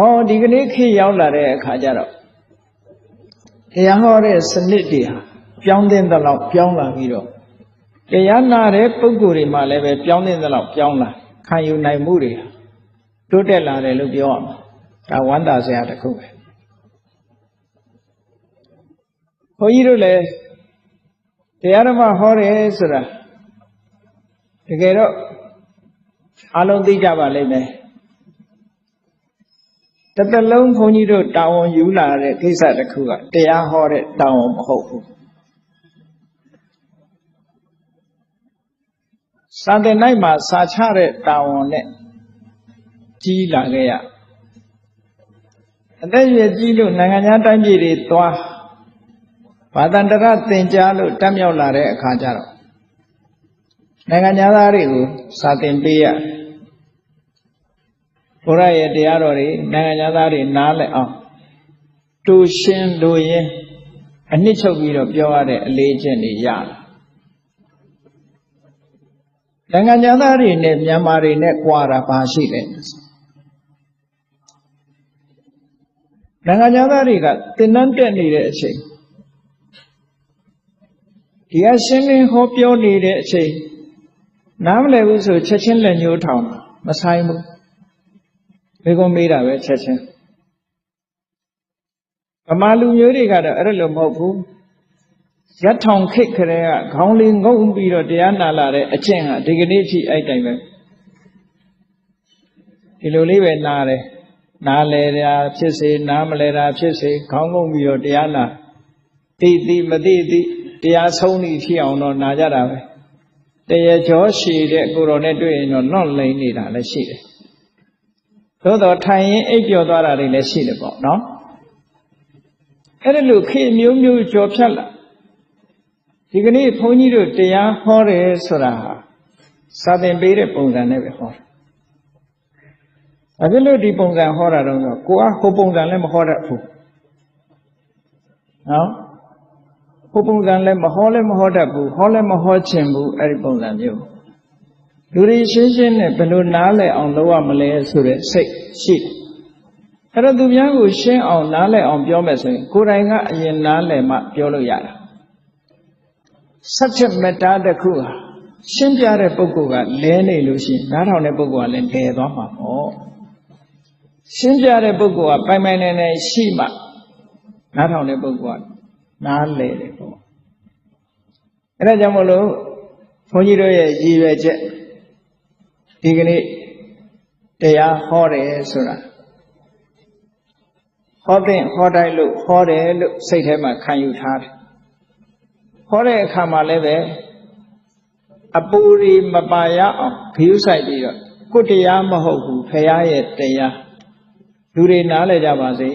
ဩဒီကနေ့ခေတ်ရောက်လာတဲ့အခါကျတော့တရားဟောတဲ့စနစ်တွေဟာပြောင်းတဲ့လောက်ပြောင်းလာပြီးတော့တရားနာတဲ့ပုံကိုယ်တွေမှလည်းပဲပြောင်းတဲ့လောက်ပြောင်းလာခံယူနိုင်မှုတွေတိုးတက်လာတယ်လို့ပြောရမှာဒါဝမ်းသာစရာတစ်ခုပဲဘုန်းကြီးတို့လည်းတရားဓမ္မဟောတယ်ဆိုတာတကယ်တော့အလုံးသိကြပါလိမ့်မယ် တစ်သက်လုံးဘုန်းကြီးတို့တာဝန်ယူလာတဲ့ကိစ္စတစ်ခုကတရားဟောတဲ့တာဝန်မဟုတ်ဘူးစာသင်နိုင်မှာစာချတဲ့တာဝန်နဲ့ကြီးလာခဲ့ရအသက်ရွယ်ကြီးလို့နိုင်ငံခြားတိုင်းပြည်တွေသွားဘာတန္တရသင်ကြားလို့တက်မြောက်လာတဲ့အခါကျတော့နိုင်ငံသားတွေကိုစာသင်ပေးရ ဘုရားရဲ့တရားတော်တွေနိုင်ငံသားတွေနားလည်အောင်တူရှင်းလို့ရင်အနှစ်ချုပ်ပြီးတော့ပြောရတဲ့အလေးကျင့်တွေရလာနိုင်ငံသားတွေနဲ့မြန်မာတွေနဲ့ကြွာတာဘာရှိလဲနိုင်ငံသားတွေကတင်နန်းတက်နေတဲ့အချိန်ဒီအရှင်းလင်းဟောပြောနေတဲ့အချိန်နားမလည်ဘူးဆိုချက်ချင်းလက်ညှိုးထောင်မဆိုင်ဘူး ဘေကုံမေးတာပဲချက်ချင်းဗမာလူမျိုးတွေကတော့အဲ့လိုမဟုတ်ဘူးရက်ထောင်ခိတ်ခရဲကခေါင်းလေးငုံပြီးတော့တရားနာလာတဲ့အကျင့်ဟာဒီကနေ့ထိအဲ့တိုင်ပဲဒီလိုလေးပဲနားတယ်နားလဲတာဖြစ်စေနားမလဲတာဖြစ်စေခေါင်းငုံပြီးတော့တရားနာသိသိမသိသိတရားဆုံးနေဖြစ်အောင်တော့နာကြတာပဲတရကြောရှည်တဲ့ကိုတော်နဲ့တွေ့ရင်တော့လွန့်လိန်နေတာလည်းရှိတယ် သို့တော့ထိုင်ရင်အိပ်ပျော်သွားတာတွေလည်းရှိတယ်ပေါ့နော်အဲ့ဒါလို့ခေမျိုးမျိုးကြော်ဖြတ်လာဒီကနေ့ဘုန်းကြီးတို့တရားဟောတယ်ဆိုတာဟာစာသင်ပေးတဲ့ပုံစံနဲ့ပဲဟောတာ။ဘာဖြစ်လို့ဒီပုံစံဟောတာတော့ဆိုကိုကဟိုပုံစံလည်းမဟောတတ်ဘူး။နော်ဟိုပုံစံလည်းမဟောလည်းမဟောတတ်ဘူးဟောလည်းမဟောချင်ဘူးအဲ့ဒီပုံစံမျိုး လူတွေရှင်းရှင်းနဲ့ဘယ်လိုနားလည်အောင်လုပ်ရမလဲဆိုတဲ့စိတ်ရှိတယ်အဲ့တော့သူများကိုရှင်းအောင်နားလည်အောင်ပြောမယ်ဆိုရင်ကိုယ်တိုင်ကအရင်နားလည်မှပြောလို့ရတာဆက်ချက်မတားတစ်ခုဟာရှင်းပြတဲ့ပုဂ္ဂိုလ်ကလဲနေလို့ရှိရင်နားထောင်တဲ့ပုဂ္ဂိုလ်ကလည်းလဲသွားမှာပေါ့ရှင်းပြတဲ့ပုဂ္ဂိုလ်ကပိုင်ပိုင်နိုင်နိုင်ရှိမှနားထောင်တဲ့ပုဂ္ဂိုလ်ကနားလဲတယ်ပေါ့အဲဒါကြောင့်မလို့ဘုန်းကြီးတို့ရဲ့ရည်ရွယ်ချက် ဒီကနေ့တရားဟောတယ်ဆိုတာဟောတဲ့ဟောတိုင်းလို့ဟောတယ်လို့စိတ်ထဲမှာခံယူထားတယ်ဟောတဲ့အခါမှာလည်းပဲအပူရီမပါရအောင်ခရုဆိုင်ပြီးတော့ကိုတရားမဟုတ်ဘူးဖရာရဲ့တရားလူတွေနားလည်ကြပါစေ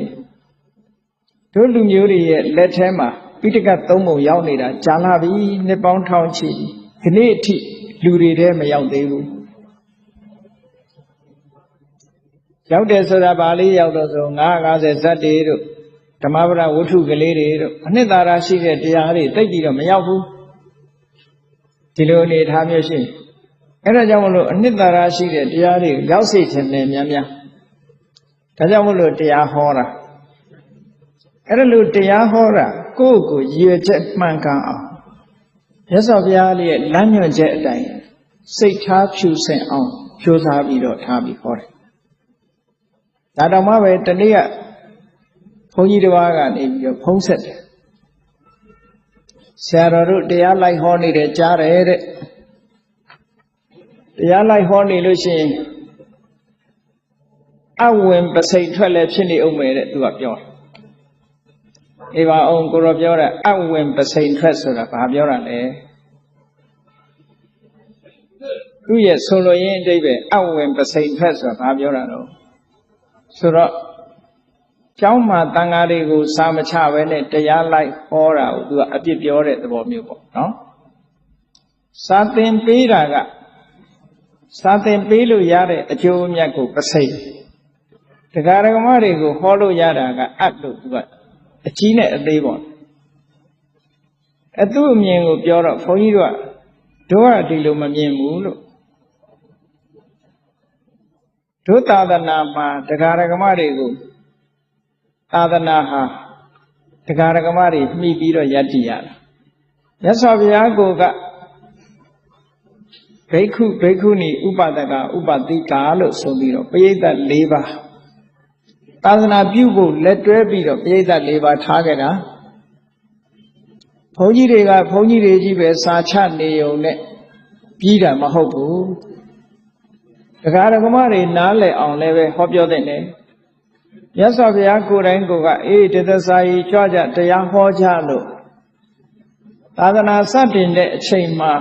တို့လူမျိုးတွေရဲ့လက်ထဲမှာပိဋကတ်သုံးပုံရောက်နေတာကြာလာပြီနှစ်ပေါင်းထောင်ချီဒီနေ့အထိလူတွေထဲမရောက်သေးဘူး ရောက်တယ်ဆိုတာဗာလေးရောက်တော့ဆို950ဇတ်တွေတို့ဓမ္မပဒဝတ္ထုကလေးတွေတို့အနှစ်သာရရှိတဲ့တရားတွေသိပြီးတော့မရောက်ဘူးဒီလိုအနေထားမျိုးရှိအဲ့ဒါကြောင့်မလို့အနှစ်သာရရှိတဲ့တရားတွေရောက်စေခြင်းနဲ့များများဒါကြောင့်မလို့တရားဟောတာအဲ့ဒါလို့တရားဟောတာကိုယ့်ကိုရည်ရွယ်ချက်မှန်ကန်အောင်ရသော်ဘုရားလေးရဲ့လမ်းညွှန်ချက်အတိုင်းစိတ်ထားဖြူစင်အောင်ကြိုးစားပြီးတော့ထားပြီးဟောတယ် ဒါတော့မှပဲတနေ့ကဘုန်းကြီးတစ်ပါးကနေပြီးတော့ဖုံးဆက်တယ်ဆရာတော်တို့တရားလိုက်ဟောနေတယ်ကြားတယ်တဲ့တရားလိုက်ဟောနေလို့ရှိရင်အဝင်ပစိတ်ထွက်လည်းဖြစ်နေအောင်မယ်တဲ့သူကပြောတယ်အေးပါအောင်ကိုရောပြောတာအဝင်ပစိန်ထွက်ဆိုတာဘာပြောတာလဲသူရဲ့ဆိုလိုရင်းအတိတ်ပဲအဝင်ပစိန်ထွက်ဆိုတာဘာပြောတာတော့ ဆိုတော့ကျောင်းမှာတန်ဃာတွေကိုစာမချဘဲနဲ့တရားလိုက်ဟောတာကိုသူကအပြစ်ပြောတဲ့သဘောမျိုးပေါ့နော်စာသင်ပေးတာကစာသင်ပေးလို့ရတဲ့အကျိုးအမြတ်ကိုပစိတ်တရားဓမ္မတွေကိုဟောလို့ရတာကအတ်လို့သူကအကြီးနဲ့အသေးပေါ့အသူ့အမြင်ကိုပြောတော့ဘုန်းကြီးတို့ကတို့ကဒီလိုမမြင်ဘူးလို့ တို့သာသနာမှာတရားဓမ္မတွေကိုသာသနာဟာတရားဓမ္မတွေမှီပြီးတော့ယက်တည်ရတာမြတ်စွာဘုရားကိုကဘိက္ခုဘိက္ခုနီဥပဒကဥပတိကာလို့ဆိုပြီးတော့ပရိသတ်၄ပါးသာသနာပြုဖို့လက်တွဲပြီးတော့ပရိသတ်၄ပါးထားခဲ့တာဘုန်းကြီးတွေကဘုန်းကြီးတွေကြီးပဲစာချနေုံနဲ့ပြီးတာမဟုတ်ဘူး တရားဓမ္မတွေနားလည်အောင်လည်းပဲဟောပြောတဲ့နေမြတ်စွာဘုရားကိုယ်တိုင်ကိုကအေးတသစာကြီးကြွကြတရားဟောကြလို့သာသနာစတင်တဲ့အချိန်မှာ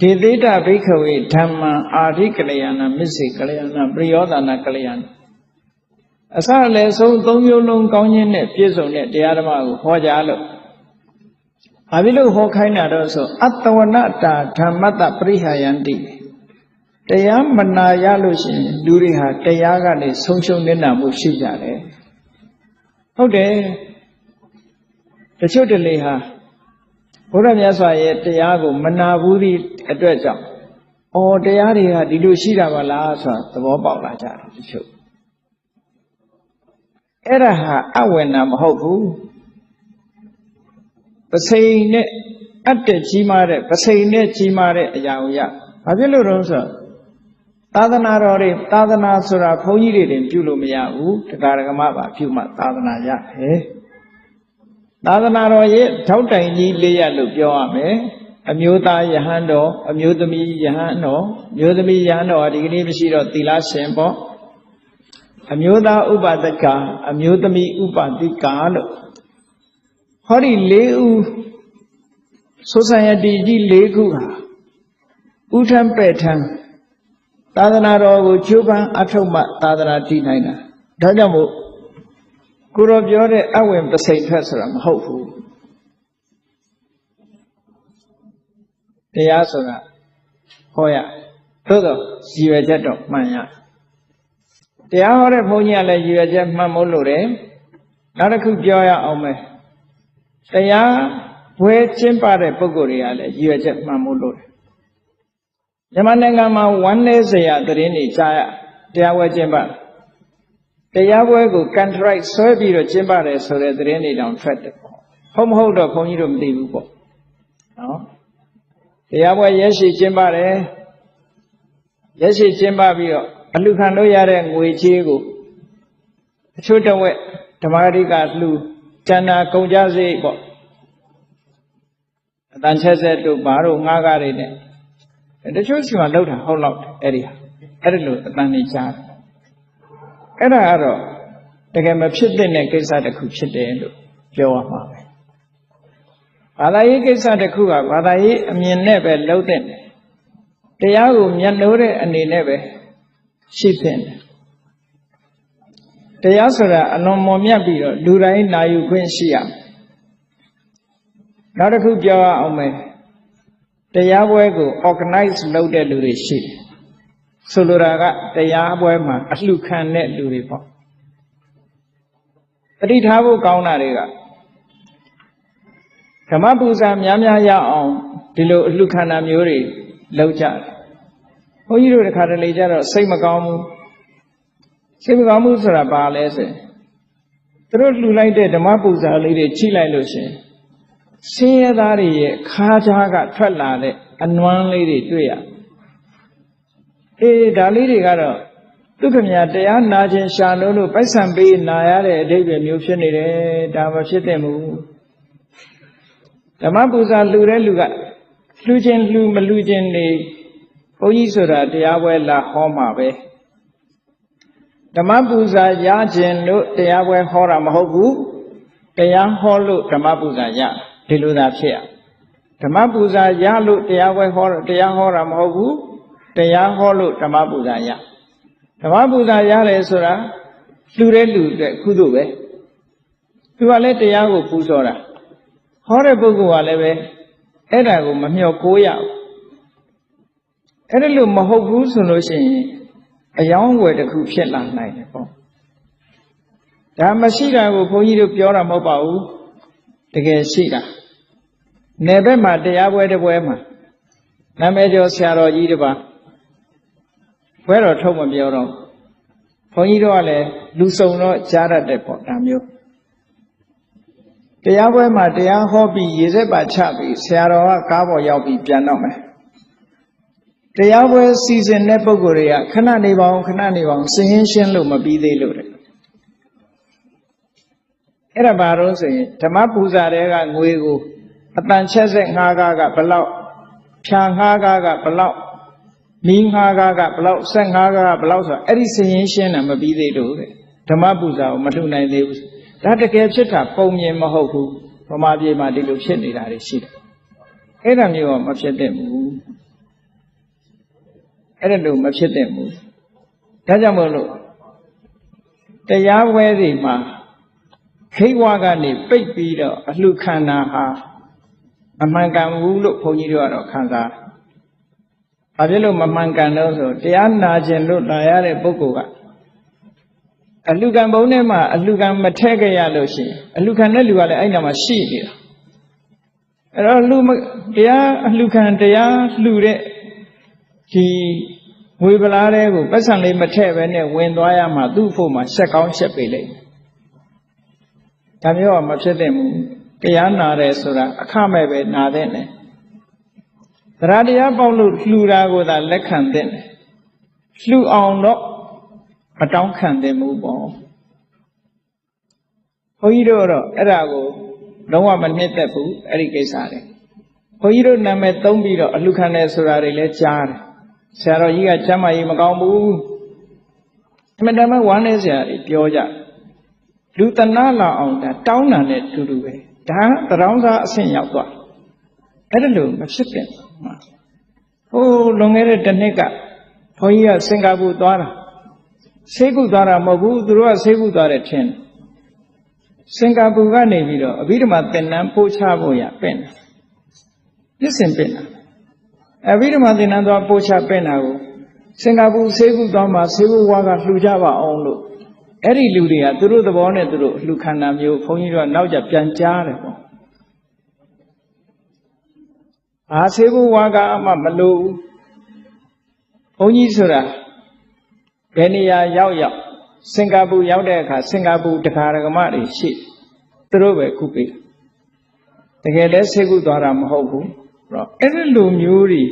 ဒေသေတဘိခဝေဓမ္မံအာရိကလျာဏမစ္စေကလျာဏပရိယောဒနာကလျာဏအစလည်းဆုံးသုံးမျိုးလုံးကောင်းခြင်းနဲ့ပြည့်စုံတဲ့တရားဓမ္မကိုဟောကြလို့ဘာဖြစ်လို့ဟောခိုင်းတာတော့ဆိုအတ္တဝနတာဓမ္မတပရိဟာယန္တိ တရားမနာရလို့ရှိရင်လူတွေဟာတရားကနေဆုံးရှုံးနေတာမှုရှိကြတယ်ဟုတ်တယ်တချို့တလေဟာဘုရားမြတ်စွာရဲ့တရားကိုမနာဘူးသည့်အတွက်ကြောင့်အော်တရားတွေကဒီလိုရှိတာပါလားဆိုတာသဘောပေါက်လာကြတယ်တချို့အဲ့ဒါဟာအဝေနာမဟုတ်ဘူးပစိန်နဲ့အတ္တကြီးမားတဲ့ပစိန်နဲ့ကြီးမားတဲ့အရာကိုရဘာဖြစ်လို့တော့ဆို သာသနာတော်တွေသာသနာဆိုတာဘုန်းကြီးတွေတင်ပြုလို့မရဘူးတရားဓမ္မပါပြုမှသာသနာရတယ်သာသနာတော်ရဲ့ထောက်တိုင်ကြီးလေးရလို့ပြောရမယ်အမျိုးသားယဟန်တော်အမျိုးသမီးယဟန်တော်မျိုးသမီးယဟန်တော်ဒီကနေ့မရှိတော့သီလရှင်ပေါ့အမျိုးသားဥပဒကအမျိုးသမီးဥပတိကလို့ဟောဒီ၄ဦးဆိုဆိုင်ရတီကြီး၄ခုဟာဥထံပဲ့ထံ သာသနာတော်ကိုကျိုးပန်းအထုပ်မှသာသနာတည်နိုင်တာဒါကြောင့်မို့ကိုရောပြောတဲ့အဝင်ပစိန်ထွက်ဆိုတာမဟုတ်ဘူးတရားဆိုတာဟောရသို့တော့ရည်ရွယ်ချက်တော့မှန်ရတရားဟောတဲ့ဘုန်းကြီးကလည်းရည်ရွယ်ချက်မှန်မို့လို့တယ်နောက်တစ်ခုပြောရအောင်မယ်တရားဘွဲကျင့်ပတဲ့ပုဂ္ဂိုလ်တွေကလည်းရည်ရွယ်ချက်မှန်မို့လို့တယ် မြန်မာနိုင်ငံမှာဝမ်းနည်းစရာသတင်းတွေကြားရတရားဝဲကျင့်ပတရားပွဲကို contract ဆွဲပြီးတော့ကျင့်ပါတယ်ဆိုတဲ့သတင်းတွေတောင်ထွက်တယ်ပေါ့ဟုတ်မဟုတ်တော့ခွန်ကြီးတို့မသိဘူးပေါ့နော်တရားပွဲရက်ရှိကျင့်ပါတယ်ရက်ရှိကျင့်ပပြီးတော့အလှခံလို့ရတဲ့ငွေချေးကိုအချို့တဝက်ဓမ္မရိကလှူကျန်တာကုန်ကြစိတ်ပေါ့အတန်ချက်ဆက်တို့ဘာတို့ငားကားတွေနဲ့ တချို့စီမှာလောက်တာဟုတ်လောက်တယ်အဲ့ဒီဟာအဲ့ဒီလိုအတန်နေကြားတယ်အဲ့ဒါကတော့တကယ်မဖြစ်တဲ့ကိစ္စတစ်ခုဖြစ်တယ်လို့ပြောရမှာပဲဘာသာရေးကိစ္စတစ်ခုကဘာသာရေးအမြင်နဲ့ပဲလုံးတဲ့တရားကိုမျက်နှိုးတဲ့အနေနဲ့ပဲရှိသင့်တယ်တရားဆိုတာအလွန်မွန်မြတ်ပြီးတော့လူတိုင်းနာယူခွင့်ရှိရမယ်နောက်တစ်ခုပြောရအောင်မယ် တရားပွဲကို organize လုပ်တဲ့လူတွေရှိတယ်ဆိုလိုတာကတရားပွဲမှာအလှခံတဲ့လူတွေပေါ့တတိထားဖို့ကောင်းတာတွေကဓမ္မပူဇာများများရအောင်ဒီလိုအလှခံတာမျိုးတွေလုပ်ကြတယ်ဘုန်းကြီးတို့တခါတလေကျတော့စိတ်မကောင်းဘူးစိတ်မကောင်းဘူးဆိုတာဘာလဲဆိုရင်သူတို့လှူလိုက်တဲ့ဓမ္မပူဇာလေးတွေချိလိုက်လို့ရှင် ဆင်းရဲသားတွေရဲ့ခါးကြားကထွက်လာတဲ့အနွမ်းလေးတွေတွေ့ရအေးဒါလေးတွေကတော့ဒုက္ခမြတရားနာခြင်းရှာလို့လို့ပိုက်ဆံပေးနာရတဲ့အဓိပ္ပာယ်မျိုးဖြစ်နေတယ်ဒါမဖြစ်သင့်ဘူးဓမ္မပူဇာလှူတဲ့လူကလှူခြင်းလှူမလှူခြင်းနေဘုန်းကြီးဆိုတာတရားပွဲလာဟောမှာပဲဓမ္မပူဇာရခြင်းလို့တရားပွဲဟောတာမဟုတ်ဘူးတရားဟောလို့ဓမ္မပူဇာရ ဒီလိုသာဖြစ်ရဓမ္မပူဇာရလို့တရားပွဲဟောတရားဟောတာမဟုတ်ဘူးတရားဟောလို့ဓမ္မပူဇာရဓမ္မပူဇာရတယ်ဆိုတာလူတဲ့လူအတွက်ကုသိုလ်ပဲသူကလည်းတရားကိုပူဇော်တာဟောတဲ့ပုဂ္ဂိုလ်ကလည်းပဲအဲ့ဒါကိုမမျှော်ကိုးရဘူးအဲ့ဒါလို့မဟုတ်ဘူးဆိုလို့ရှိရင်အယောင်းဝယ်တစ်ခုဖြစ်လာနိုင်တယ်ပေါ့ဒါမရှိတာကိုဘုန်းကြီးတို့ပြောတာမဟုတ်ပါဘူး တကယ်ရှိတာနယ်ဘက်မှာတရားပွဲတစ်ပွဲမှာနာမည်ကျော်ဆရာတော်ကြီးတစ်ပါးဘွဲတော်ထုတ်မပြောတော့ဘုန်းကြီးတို့ကလည်းလူစုံတော့ကြားရတဲ့ပေါ့ဒါမျိုးတရားပွဲမှာတရားဟောပြီးရေစက်ပါချပြီးဆရာတော်ကကားပေါ်ရောက်ပြီးပြန်တော့မယ်တရားပွဲစီစဉ်တဲ့ပုဂ္ဂိုလ်တွေကခဏနေပါအောင်ခဏနေပါအောင်စင်ရင်ရှင်းလို့မပြီးသေးလို့တဲ့ အဲ့ဒါဘာလို့ဆိုရင်ဓမ္မပူဇာတွေကငွေကိုအတန်ချက်ဆက်ငှားကားကဘလောက်ဖြာငှားကားကဘလောက်မီးငှားကားကဘလောက်ဆက်ငှားကားကဘလောက်ဆိုအဲ့ဒီစင်ရင်ရှင်းတာမပြီးသေးလို့တဲ့ဓမ္မပူဇာကိုမလှူနိုင်သေးဘူးဒါတကယ်ဖြစ်တာပုံမြင်မဟုတ်ဘူးဗမာပြည်မှာဒီလိုဖြစ်နေတာတွေရှိတယ်အဲ့ဒါမျိုးကမဖြစ်သင့်ဘူးအဲ့ဒါလို့မဖြစ်သင့်ဘူးဒါကြောင့်မို့လို့တရားပွဲတွေမှာ ခိဝါကနေပိတ်ပြီးတော့အလှခန္ဓာဟာအမှန်ကန်ဘူးလို့ဘုန်းကြီးတို့ကတော့ခံစား။ဘာဖြစ်လို့မမှန်ကန်လို့ဆိုတရားနာခြင်းလို့လာရတဲ့ပုဂ္ဂိုလ်ကအလှကံဘုံထဲမှာအလှကံမထည့်ခဲ့ရလို့ရှိရင်အလှကံတဲ့လူကလည်းအဲ့နာမှာရှိနေတာ။အဲ့တော့လူတရားအလှကံတရားလှူတဲ့ဒီဝေပလားတဲ့ကိုပတ်စံလေးမထည့်ပဲနဲ့ဝင်သွားရမှသူ့ဖို့မှာရှက်ကောင်းရှက်ပေလိမ့်မယ်။ ဒါမျိုးကမဖြစ်သင့်ဘူး။တရားနာတယ်ဆိုတာအခမဲ့ပဲနာတဲ့နဲ့သရတရားပေါက်လို့လှူတာကိုသာလက်ခံတဲ့နဲ့လှူအောင်တော့မတောင်းခံသင့်ဘူးပေါ့။ဘုန်းကြီးတို့တော့အဲ့ဒါကိုလုံးဝမနှစ်သက်ဘူးအဲ့ဒီကိစ္စတွေ။ဘုန်းကြီးတို့နာမည်သုံးပြီးတော့အလှခံတယ်ဆိုတာတွေလည်းကြားတယ်။ဆရာတော်ကြီးကကျမ်းမာရေးမကောင်းဘူး။အမှန်တမ်းဝမ်းနေစရာတွေပြောကြ။ လူတနာလာအောင်ဒါတောင်းတာနဲ့တူတူပဲ။ဒါကတောင်းစားအဆင့်ရောက်သွား။အဲ့ဒါလို့မဖြစ်ပြန်ဘူး။ဟိုလွန်ခဲ့တဲ့တစ်နှစ်ကဘုန်းကြီးကစင်ကာပူသွားတာ။ဆေးကုသွားတာမဟုတ်ဘူးသူတို့ကဆေးကုသွားတယ်ထင်တယ်။စင်ကာပူကနေပြီးတော့အဘိဓမ္မာသင်တန်းပို့ချဖို့ရပင့်တယ်။ပြစ်စင်ပင့်တာ။အဘိဓမ္မာသင်တန်းသွားပို့ချပင့်တာကိုစင်ကာပူဆေးကုသွားမှဆေးကုဝါကလှူကြပါအောင်လို့ အဲ့ဒီလူတွေကသူတို့သဘောနဲ့သူတို့လှူခန္ဓာမျိုးဘုန်းကြီးတို့ကနောက်ကြပြန်ကြားတယ်ပေါ့။အာဆေးကုဝါကအမှမလို့ဘူး။ဘုန်းကြီးဆိုတာဘယ်နေရာရောက်ရောက်စင်ကာပူရောက်တဲ့အခါစင်ကာပူတခါရကမတွေရှိသူတို့ပဲခုပေးတကယ်လဲဆေးကုသွားတာမဟုတ်ဘူးအဲ့တော့အဲ့ဒီလိုမျိုးတွေ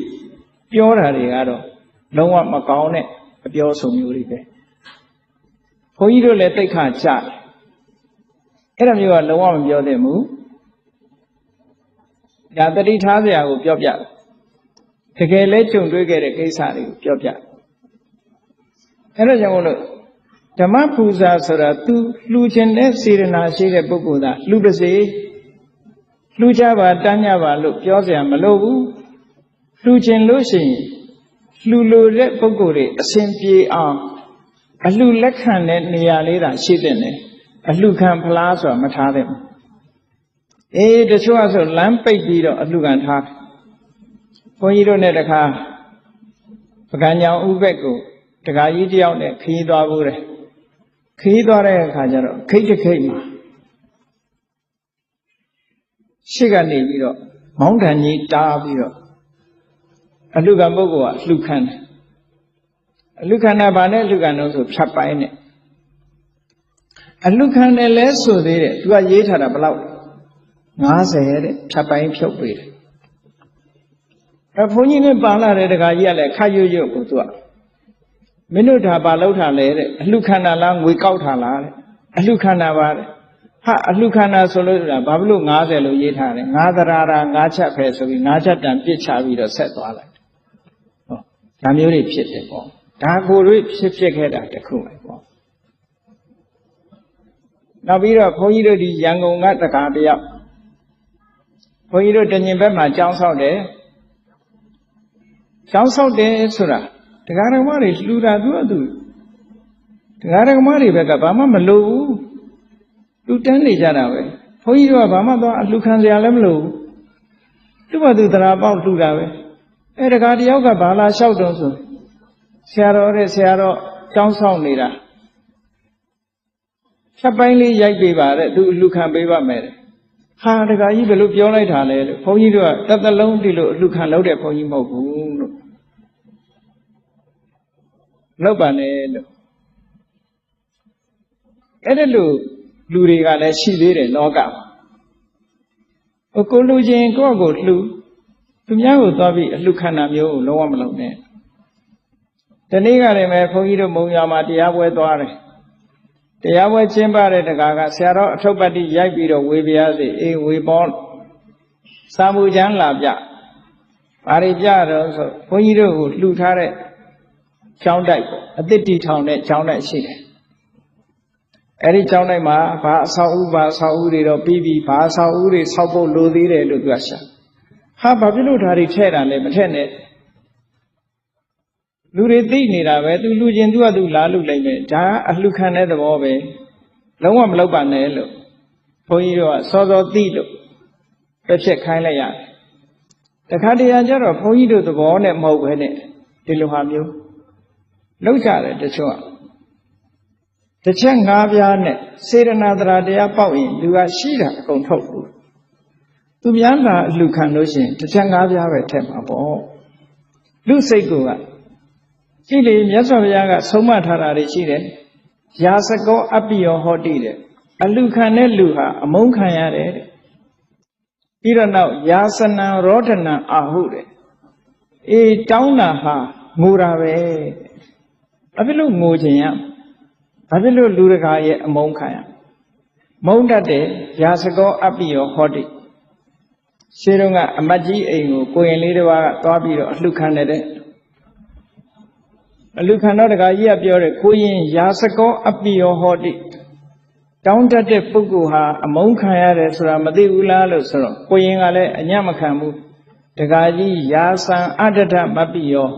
ပြောတာတွေကတော့လုံးဝမကောင်းတဲ့အပြောဆိုမျိုးတွေပဲဘု န်းကြီးတို့လည်းတိတ်ခါကြတယ်အဲ့ဒါမျိုးကလုံးဝမပြောသင့်ဘူးဒါတတိထားစရာကိုပြောပြတယ်တကယ်လဲကြုံတွေ့ခဲ့တဲ့ကိစ္စတွေကိုပြောပြတယ်အဲ့ဒါကြောင့်မို့လို့ဓမ္မပူဇာဆိုတာ तू လှူခြင်းတဲ့စေရနာရှိတဲ့ပုဂ္ဂိုလ်သာလှူပါစေလှူကြပါတန်းကြပါလို့ပြောစရာမလိုဘူးလှူခြင်းလို့ရှိရင်လှူလို့တဲ့ပုဂ္ဂိုလ်တွေအစဉ်ပြေအောင် အလှလက်ခံတဲ့နေရာလေးသာရှိတဲ့နဲ့အလှခံဖလားဆိုတာမထားသင့်ဘူးအေးတချို့အဆိုလမ်းပိတ်ပြီးတော့အလှခံထားဘုန်းကြီးတို့နဲ့တခါပကံကြောင်ဥပက်ကိုတခါကြီးတယောက်နဲ့ခီးသွားဘူးတယ်ခီးသွားတဲ့အခါကျတော့ခိတ်တခိတ်မှာရှေ့ကနေပြီးတော့မောင်းတန်ကြီးတားပြီးတော့အလှကပုဂ္ဂိုလ်ကလှခံတယ် အလှခံတာဗာနဲ့လှခံတော့ဆိုဖြတ်ပိုင်းနဲ့အလှခံတယ်လဲဆိုသေးတယ်သူကရေးထားတာဘယ်လောက်90တဲ့ဖြတ်ပိုင်းဖြုတ်ပေးတယ်အဲဘုန်းကြီးနဲ့ပါလာတဲ့တခါကြီးကလည်းခတ်ရွရွကိုသူကမင်းတို့ဒါဘာလောက်ထားလဲတဲ့အလှခန္ဓာလားငွေကောက်ထားလားတဲ့အလှခန္ဓာပါတဲ့ဟာအလှခန္ဓာဆိုလို့ဆိုတာဘာလို့90လို့ရေးထားတယ်ငါးသရာရာငါးချက်ပဲဆိုပြီးငါးချက်တန်ပြစ်ချပြီးတော့ဆက်သွားလိုက်ဟောဒါမျိုးတွေဖြစ်တယ်ပေါ့ ဒါကိုယ်တွေဖြစ်ဖြစ်ခဲ့တာတခုပဲပေါ့နောက်ပြီးတော့ဘုန်းကြီးတို့ဒီရန်ကုန်ကတကားတယောက်ဘုန်းကြီးတို့တညင်ဘက်မှာကျောင်းဆောက်တယ်ကျောင်းဆောက်တယ်ဆိုတာတရားဓမ္မတွေလှူတာသူ့အတူတရားဓမ္မတွေဘက်ကဘာမှမလိုဘူးလူတန်းနေကြတာပဲဘုန်းကြီးတို့ကဘာမှတော့အလှခံစရာလည်းမလိုဘူးသူ့ဘာသူတရားပေါက်လှူတာပဲအဲတကားတယောက်ကဘာလာလျှောက်တော့ဆို ဆရာတော်တဲ့ဆရာတော်ကျောင်းဆောင်နေတာဖြတ်ပိုင်းလေးရိုက်ပေးပါတဲ့သူအလှခံပေးပါမယ်တဲ့ဟာတကားကြီးဘယ်လိုပြောလိုက်တာလဲလို့ဘုန်းကြီးတို့ကတသက်လုံးဒီလိုအလှခံလုပ်တဲ့ဘုန်းကြီးမဟုတ်ဘူးလို့လောက်ပါနဲ့လို့အဲ့ဒါလို့လူတွေကလည်းရှိသေးတယ်လောကမှာဟိုကိုလူချင်းကိုယ့်ကိုယ်လှူသူများကိုသွားပြီးအလှခံတာမျိုးကိုလုံးဝမလုပ်နဲ့ ဒီနေ့ကလည်းပဲဘုန်းကြီးတို့မုံရွာမှာတရားပွဲသွားတယ်တရားပွဲကျင်းပတဲ့တကားကဆရာတော်အထုပ်ပတ်တိရိုက်ပြီးတော့ဝေပြားစီအေးဝေပေါ်စာမှုချမ်းလာပြဘာတွေပြတော့ဆိုဘုန်းကြီးတို့ကိုလှူထားတဲ့ကျောင်းတိုက်ပေါ့အသစ်တီထောင်တဲ့ကျောင်းတိုက်ရှိတယ်အဲ့ဒီကျောင်းတိုက်မှာဘာအဆောက်အဦဘာအဆောက်အဦတွေတော့ပြီးပြီဘာအဆောက်အဦတွေဆောက်ဖို့လိုသေးတယ်လို့သူကရှာဟာဘာဖြစ်လို့ဒါတွေထည့်တာလဲမထည့်နဲ့ လူတွေသိနေတာပဲသူလူချင်းသူကသူလာလူလိုက်မယ်ဒါအလှခံတဲ့သဘောပဲလုံးဝမလုပ်ပါနဲ့လို့ဘုန်းကြီးတို့ကစောစောသိလို့ပြဖြစ်ခိုင်းလိုက်ရတယ်တခါတရံကျတော့ဘုန်းကြီးတို့သဘောနဲ့မဟုတ်ဘဲနဲ့ဒီလိုဟာမျိုးလောက်ကြတယ်တချို့ကတစ်ချက်ငါးပြားနဲ့စေရနာတရာတရားပေါက်ရင်လူကရှိတာအကုန်ထုတ်ဘူးသူများလာအလှခံလို့ရှိရင်တစ်ချက်ငါးပြားပဲထည့်မှာပေါ့လူစိတ်က ကြည့်လေမြတ်စွာဘုရားကဆုံးမထားတာတွေရှိတယ်ရာစကောအပိယောဟောတိတဲ့အလှခံတဲ့လူဟာအမုန်းခံရတယ်တဲ့ပြီးတော့နောက်ယာစနံရောဒနံအာဟုတဲ့အေးတောင်းတာဟာငိုတာပဲဘာဖြစ်လို့ငိုခြင်းရဘာဖြစ်လို့လူတကာရဲ့အမုန်းခံရမုန်းတတ်တဲ့ယာစကောအပိယောဟောတိရှင်းတော့ကအမတ်ကြီးအိမ်ကိုကိုရင်လေးတစ်ပါးကသွားပြီးတော့အလှခံတဲ့ အလူခံတော်တကာကြီးကပြောတယ်ကိုရင်ယာစကောအပိယောဟောတိတောင်းတတ်တဲ့ပုဂ္ဂိုလ်ဟာအမုန်းခံရတယ်ဆိုတာမသိဘူးလားလို့ဆိုတော့ကိုရင်ကလည်းအညံ့မခံဘူးတကာကြီးယာစံအတ္တထမပိယော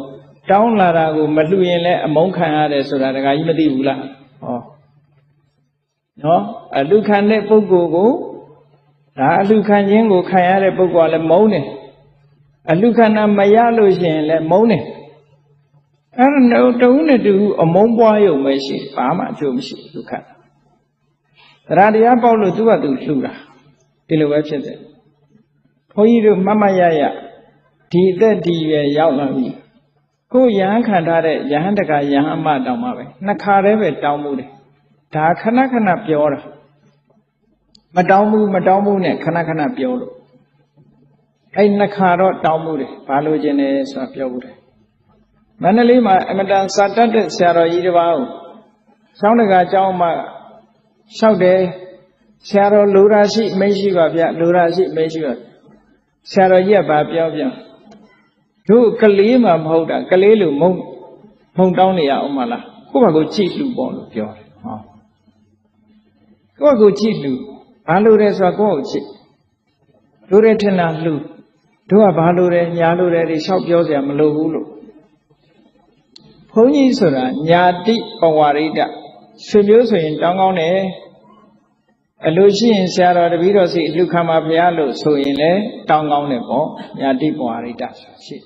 တောင်းလာတာကိုမလှူရင်လည်းအမုန်းခံရတယ်ဆိုတာတကာကြီးမသိဘူးလားဟောနော်အလူခံတဲ့ပုဂ္ဂိုလ်ကိုဒါအလူခံခြင်းကိုခံရတဲ့ပုဂ္ဂိုလ်ကလည်းမုန်းတယ်အလူခံတာမရလို့ရှိရင်လည်းမုန်းတယ် အဲ့ဒါတုံးနဲ့တူအမုန်းပွားရုံပဲရှိဘာမှအကျိုးမရှိဒုက္ခတရားတရားပေါက်လို့သူကသူလှူတာဒီလိုပဲဖြစ်တယ်ဘုန်းကြီးတို့မမရရဒီအသက်ဒီရွယ်ရောက်လာပြီကိုယဟန်ခံထားတဲ့ယဟန်တကယဟန်မတောင်းပါပဲနှစ်ခါတည်းပဲတောင်းမှုတယ်ဒါခဏခဏပြောတာမတောင်းဘူးမတောင်းဘူးနဲ့ခဏခဏပြောလို့အဲ့နှစ်ခါတော့တောင်းမှုတယ်ဘာလို့ခြင်းလဲဆိုတာပြောဘူးတယ် မန္တလေးမှာအမတန်စာတတ်တဲ့ဆရာတော်ကြီးတစ်ပါးကိုကျောင်းတကာကျောင်းမှာလျှောက်တယ်ဆရာတော်လူရာရှိမရှိပါဗျလူရာရှိမရှိပါဆရာတော်ကြီးကဘာပြောပြောတို့ကလေးမှမဟုတ်တာကလေးလိုမုံမုံတောင်းနေရအောင်မလားကိုယ့်ဘာကိုကြည့်လူပေါ့လို့ပြောတယ်ဟောကိုယ့်ဘာကိုကြည့်လူဘာလို့လဲဆိုတော့ကိုယ့်ကိုကြည့်တို့ရထင်တာလူတို့ကဘာလို့လဲညာလို့လဲဒီလျှောက်ပြောစရာမလိုဘူးလို့ ဘုန်းကြီးဆိုတာညာတိပဝရိတဆွေမျိုးဆိုရင်တောင်းကောင်းတယ်အလိုရှိရင်ဆရာတော်တပည့်တော်စီလူခံပါဗျာလို့ဆိုရင်လည်းတောင်းကောင်းတယ်ပေါ့ညာတိပဝရိတဆိုရှိ